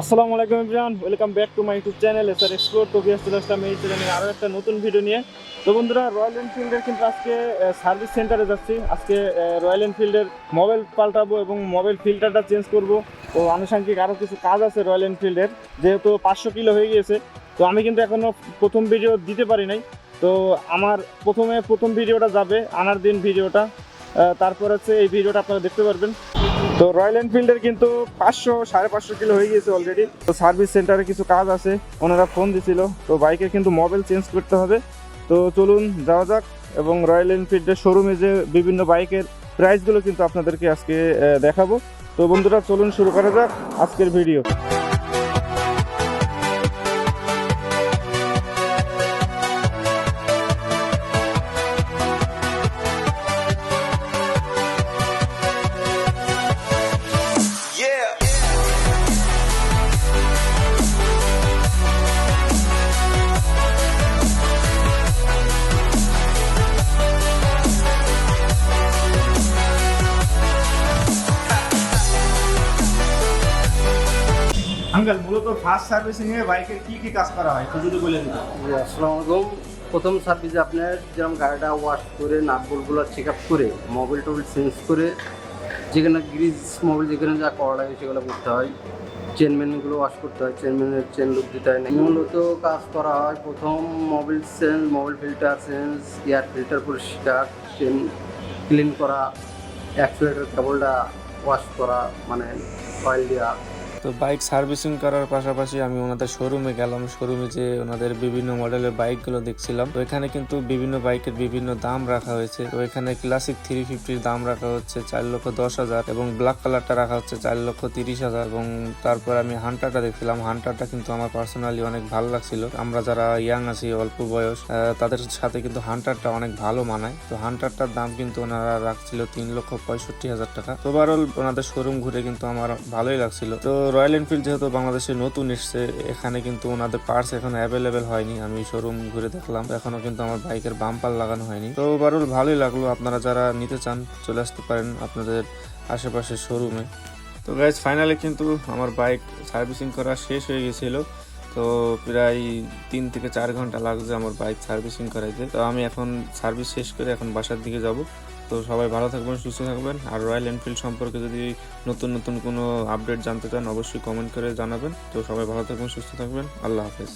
আসসালামু আলাইকুম Imran welcome back to my YouTube channel SR explore, তো গিয়ে চলে আসলাম এই চ্যানেলে আরও একটা নতুন ভিডিও নিয়ে। তো বন্ধুরা রয়্যাল এনফিল্ডের কিন্তু আজকে সার্ভিস সেন্টারে যাচ্ছি। আজকে রয়্যাল এনফিল্ডের মোবাইল পাল্টাবো এবং মোবাইল ফিল্টারটা চেঞ্জ করব। তো আনুষঙ্গিক আরও কিছু কাজ আছে রয়্যাল এনফিল্ডের যেহেতু পাঁচশো কিলো হয়ে গিয়েছে। তো আমি কিন্তু এখনও প্রথম ভিডিও দিতে পারি নাই। তো আমার প্রথমে প্রথম ভিডিওটা যাবে আনার দিন ভিডিওটা তারপর হচ্ছে এই ভিডিওটা আপনারা দেখতে পারবেন। তো রয়্যাল এনফিল্ডের কিন্তু পাঁচশো, সাড়ে পাঁচশো কিলো হয়ে গিয়েছে অলরেডি তো সার্ভিস সেন্টারে কিছু কাজ আছে, ওনারা ফোন দিছিল। তো বাইকের কিন্তু মোবাইল চেঞ্জ করতে হবে। তো চলুন, যাওয়া যাক। এবং রয়্যাল এনফিল্ডের শোরুমে যে বিভিন্ন বাইকের প্রাইসগুলো কিন্তু আপনাদেরকে আজকে দেখাবো। তো বন্ধুরা, চলুন শুরু করা যাক আজকের ভিডিও আঙ্কেল, মূলত ফার্স্ট সার্ভিসিং এ বাইকের কি কি কাজ করা হয় যদি বলে দিতে আসসালামু আলাইকুম প্রথম সার্ভিসে আপনার যেরকম গাড়িটা ওয়াশ করে নাট বোল্টগুলো চেক আপ করে মোবিল টোবিল চেঞ্জ করে, যেখানে গ্রিজ মোবিল যেখানে যা করা লাগে সেগুলো করতে হয়। চেন মেনগুলো ওয়াশ করতে হয় চেন মেনের চেন লুক দিতে হয় মূলত কাজ করা হয় প্রথম mobil change mobil filter change air filter পরিষ্কার চেন ক্লিন করা অ্যাক্সিলেটার কেবলটা ওয়াশ করা মানে অয়েল দেওয়া তো বাইক সার্ভিসিং করার পাশাপাশি আমি ওনাদের শোরুমে গেলাম। শোরুমে যে ওনাদের বিভিন্ন মডেলের বাইকগুলো দেখছিলাম। তো এখানে কিন্তু বিভিন্ন বাইকের বিভিন্ন দাম রাখা হয়েছে। তো এখানে ক্লাসিক থ্রি ফিফটির দাম রাখা হচ্ছে চার লক্ষ দশ হাজার এবং ব্ল্যাক কালারটা রাখা হচ্ছে চার লক্ষ তিরিশ হাজার এবং তারপর আমি হান্টারটা দেখছিলাম। হান্টারটা কিন্তু আমার পার্সোনালি অনেক ভালো লাগছিল। আমরা যারা ইয়াং আছি, অল্প বয়স তাদের সাথে কিন্তু হান্টারটা অনেক ভালো মানায়। তো হান্টারটার দাম কিন্তু ওনারা রাখছিল তিন লক্ষ পঁয়ষট্টি হাজার টাকা। ওভারঅল ওনাদের শোরুম ঘুরে কিন্তু আমার ভালোই লাগছিল। তো রয়্যাল এনফিল্ড যেহেতু বাংলাদেশে নতুন এসছে, এখানে কিন্তু ওনাদের পার্টস এখন অ্যাভেলেবেল হয়নি। আমি শোরুম ঘুরে দেখলাম, এখনও কিন্তু আমার বাইকের বাম্পার লাগানো হয়নি। তো ওভারঅল ভালোই লাগল, আপনারা যারা নিতে চান, চলে আসতে পারেন আপনাদের আশেপাশের শোরুমে তো গাইজ ফাইনালি কিন্তু আমার বাইক সার্ভিসিং করা শেষ হয়ে গেছিল। তো প্রায় তিন থেকে চার ঘণ্টা লাগছে আমার বাইক সার্ভিসিং করাইতে। তো আমি এখন সার্ভিস শেষ করে এখন বাসার দিকে যাব। তো সবাই ভালো থাকবেন, সুস্থ থাকবেন। আর রয়্যাল এনফিল্ড সম্পর্কে যদি নতুন নতুন কোনো আপডেট জানতে চান, অবশ্যই কমেন্ট করে জানাবেন। তো সবাই ভালো থাকবেন, সুস্থ থাকবেন। আল্লাহ হাফেজ।